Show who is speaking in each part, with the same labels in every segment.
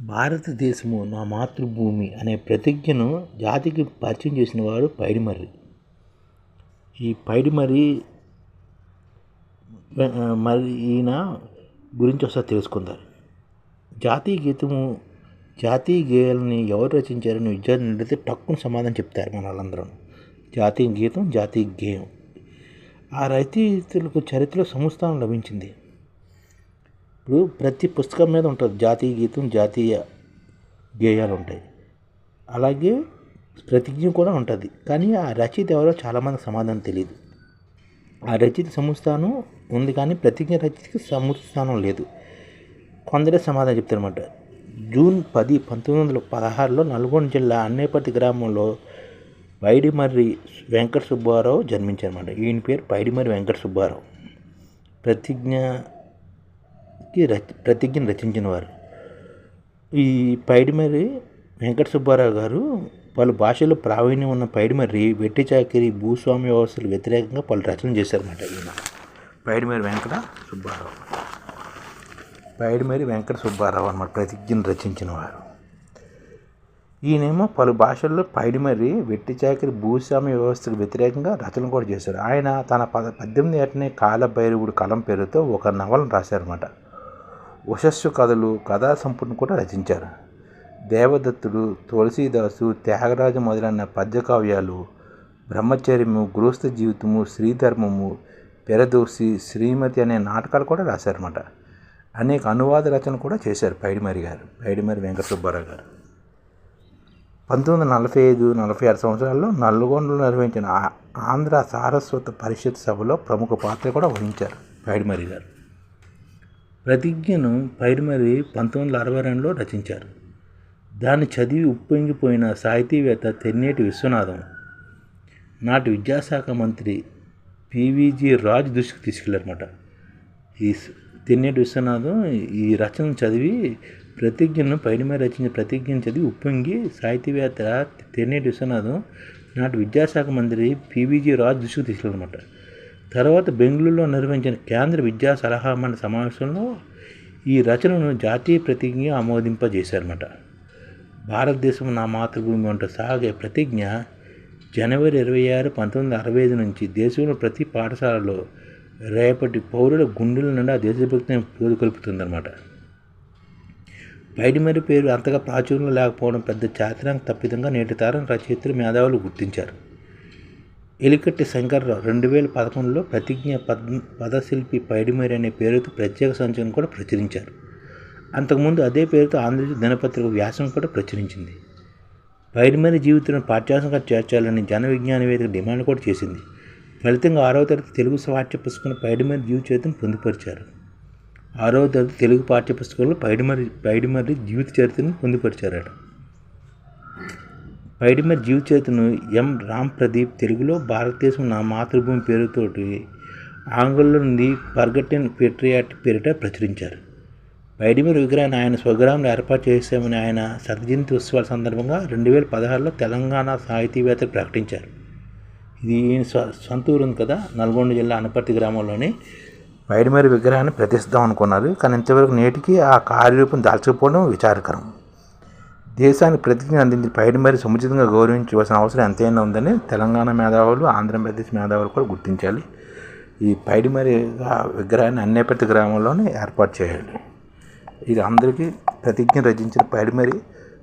Speaker 1: భారతదేశము నా మాతృభూమి అనే ప్రతిజ్ఞను జాతికి పరిచయం చేసిన వాడు పైడిమర్రి. ఈ పైడిమర్రి మరి ఈయన గురించి ఒకసారి తెలుసుకుందారు జాతీయ గీతము జాతీయ గేయాలని ఎవరు రచించారని విద్యార్థులు అడిగితే టక్కున సమాధానం చెప్తారు మన వాళ్ళందరూ. జాతీయ గీతం జాతీయ గేయం. ఆ రచయితలకు చరిత్రలో సంస్థానం లభించింది. ఇప్పుడు ప్రతి పుస్తకం మీద ఉంటుంది. జాతీయ గీతం జాతీయ గేయాలు ఉంటాయి. అలాగే ప్రతిజ్ఞ కూడా ఉంటుంది. కానీ ఆ రచయిత ఎవరో చాలామందికి సమాధానం తెలియదు ఆ రచయిత సంస్థానం ఉంది కానీ ప్రతిజ్ఞ రచయితకి సంస్థానం లేదు. కొందరే సమాధానం చెప్తారన్నమాట. జూన్ పది పంతొమ్మిది వందల పదహారులో నల్గొండ జిల్లా అన్నేపతి గ్రామంలో పైడిమర్రి వెంకట సుబ్బారావు జన్మించారన్నమాట. ఈయన పేరు పైడిమర్రి వెంకట సుబ్బారావు. ప్రతిజ్ఞ ప్రతిజ్ఞను రచించిన వారు ఈ పైడిమర్రి వెంకట సుబ్బారావు గారు పలు భాషల్లో ప్రావీణ్యం ఉన్న పైడిమర్రి వెట్టి చాకిరి భూస్వామి వ్యవస్థలు వ్యతిరేకంగా పలు రచనలు చేశారన్నమాట ఈయన. పైడిమరి వెంకట సుబ్బారావు పైడిమరి వెంకట సుబ్బారావు అన్నమాట ప్రతిజ్ఞను రచించిన వారు ఈయనేమో పలు భాషల్లో పైడిమర్రి వెట్టి చాకిరి భూస్వామి వ్యవస్థకు వ్యతిరేకంగా రచనలు కూడా చేశారు. ఆయన తన పద పద్దెనిమిది ఏటనే కాలభైరవుడు కలం పేరుతో ఒక నవలను రాశారన్నమాట. ఉషస్సు కథలు కథా సంపుటను కూడా రచించారు. దేవదత్తుడు తులసీదాసు త్యాగరాజు మొదలైన పద్యకావ్యాలు బ్రహ్మచర్యము గృహస్థ జీవితము శ్రీధర్మము పెరదోసి శ్రీమతి అనే నాటకాలు కూడా రాశారన్నమాట. అనేక అనువాద రచన కూడా చేశారు పైడిమరి గారు పైడిమరి వెంకట సుబ్బారావు గారు. పంతొమ్మిది వందల నలభై ఐదు నలభై ఆరు సంవత్సరాల్లో నల్గొండలో నిర్వహించిన ఆంధ్ర సారస్వత పరిషత్ సభలో ప్రముఖ పాత్ర కూడా వహించారు పైడిమరి గారు. ప్రతిజ్ఞను పైడిమరి పంతొమ్మిది వందల అరవై రెండులో రచించారు. దాన్ని చదివి ఉప్పొంగిపోయిన సాహితీవేత్త తెన్నేటి విశ్వనాథం నాటి విద్యాశాఖ మంత్రి పీవీజీ రాజ్ దృష్టికి తీసుకెళ్ళారన్నమాట ఈ తెన్నేటి విశ్వనాథం ఈ రచనను చదివి ప్రతిజ్ఞను పైడిమే రచించిన ప్రతిజ్ఞను చదివి ఉప్పొంగి సాహితీవేత్త తెన్నేటి విశ్వనాథం నాటి విద్యాశాఖ మంత్రి పీవీజీ రాజ్ దృష్టికి తీసుకెళ్ళారన్నమాట తర్వాత బెంగళూరులో నిర్వహించిన కేంద్ర విద్యా సలహా మండలి సమావేశంలో ఈ రచనను జాతీయ ప్రతిజ్ఞ ఆమోదింపజేశారన్నమాట. భారతదేశం నా మాతృభూమి వంట సాగే ప్రతిజ్ఞ జనవరి ఇరవై ఆరు పంతొమ్మిది వందల అరవై ఐదు నుంచి దేశంలో ప్రతి పాఠశాలలో రేపటి పౌరుల గుండెల నుండి ఆ దేశభక్తిని పూరుకొల్పుతుందన్నమాట మరి పేరు అంతగా ప్రాచుర్యంలో లేకపోవడం పెద్ద చారిత్రానికి తప్పిదంగా నేటి తరం రచయితలు మేధావులు గుర్తించారు. ఎలికట్టి శంకర్రావు రెండు వేల పదకొండులో ప్రతిజ్ఞ పద్ పదశిల్పి పైడిమేరి అనే పేరుతో ప్రత్యేక సంచలనం కూడా ప్రచురించారు. అంతకుముందు అదే పేరుతో ఆంధ్రజ్యోతి దినపత్రిక వ్యాసం కూడా ప్రచురించింది. పైడిమేరి జీవితంలో పాఠ్యాంశంగా చేర్చాలని జన విజ్ఞాన వేదిక డిమాండ్ కూడా చేసింది. ఫలితంగా ఆరవ తరగతి తెలుగు పాఠ్య పుస్తకం పైడిమరి జీవిత చరిత్రను పొందుపరిచారు. ఆరవ తరగతి తెలుగు పాఠ్య పుస్తకంలో పైడిమరి పైడిమరి జీవిత చరిత్రను పొందుపరిచారట. పైడిమరి జీవచేతను ఎం. రామ్ ప్రదీప్ తెలుగులో భారతదేశం నా మాతృభూమి పేరుతోటి ఆంగ్లంలో నుండి పర్గటెన్ పెట్రియాట్ పేరిట ప్రచురించారు. పైడిమర్ విగ్రహాన్ని ఆయన స్వగ్రామంలో ఏర్పాటు చేశామని ఆయన సతజయంతి ఉత్సవాల సందర్భంగా రెండు వేల పదహారులో తెలంగాణ సాహితీవేత్త ప్రకటించారు. ఇది ఈయన సొంత ఊరు ఉంది కదా నల్గొండ జిల్లా అనపర్తి గ్రామంలోని పైడిమర్ విగ్రహాన్ని ప్రతిస్తాం అనుకున్నారు. కానీ ఇంతవరకు నేటికి ఆ కార్యరూపం దాల్చకపోవడం విచారకరం. దేశానికి ప్రతిజ్ఞ అందించి పైడి మరి సముచితంగా గౌరవించవలసిన అవసరం ఎంతైనా ఉందని తెలంగాణ మేధావులు ఆంధ్రప్రదేశ్ మేధావులు కూడా గుర్తించాలి. ఈ పైడిమరి విగ్రహాన్ని అన్నేపతి గ్రామంలోనే ఏర్పాటు చేయాలి. ఇది అందరికీ ప్రతిజ్ఞ రచించిన పైడిమరి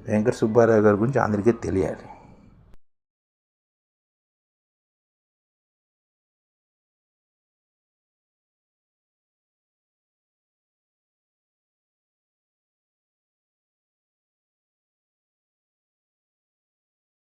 Speaker 1: వెంకట సుబ్బారావు గారి గురించి అందరికీ తెలియాలి.